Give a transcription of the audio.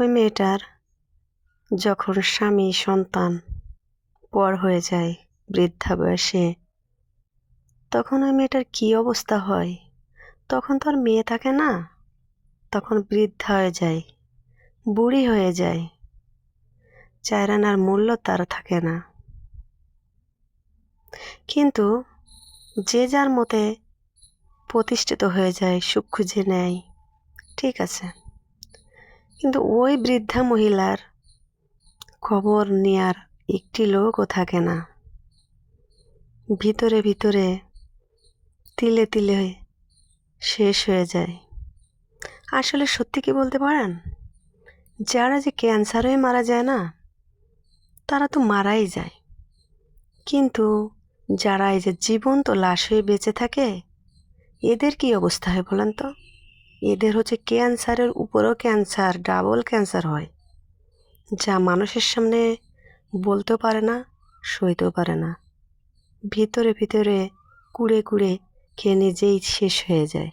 ওই মেয়েটার যখন স্বামী, সন্তান, পর হয়ে যায়, বৃদ্ধা বয়সে, তখন ওই মেয়েটার কী অবস্থা হয়? তখন তো আর মেয়ে থাকে না। তখন বৃদ্ধা হয়ে যায়, বুড়ি হয়ে যায়, চায়রানার মূল্য তার থাকে না। কিন্তু যে যার মতে প্রতিষ্ঠিত হয়ে যায়, সুখ খুঁজে নেয়, ঠিক আছে। কিন্তু ওই বৃদ্ধা মহিলার খবর নেয়ার একটি লোকও থাকে না। ভিতরে ভিতরে তিলে তিলে শেষ হয়ে যায়। আসলে সত্যি কি বলতে পারেন? যারা যে ক্যান্সার হয়ে মারা যায় না, তারা তো মারাই যায়। কিন্তু যারা এই যে জীবন্ত লাশ হয়ে বেঁচে থাকে, এদের কি অবস্থা হয় বলেন তো? এদের হচ্ছে ক্যান্সারের উপরেও ক্যান্সার, ডাবল ক্যান্সার হয়। যা মানুষের সামনে বলতেও পারে না, সইতেও পারে না। ভিতরে ভিতরে কুড়ে কুড়ে খেয়ে নিজেই শেষ হয়ে যায়।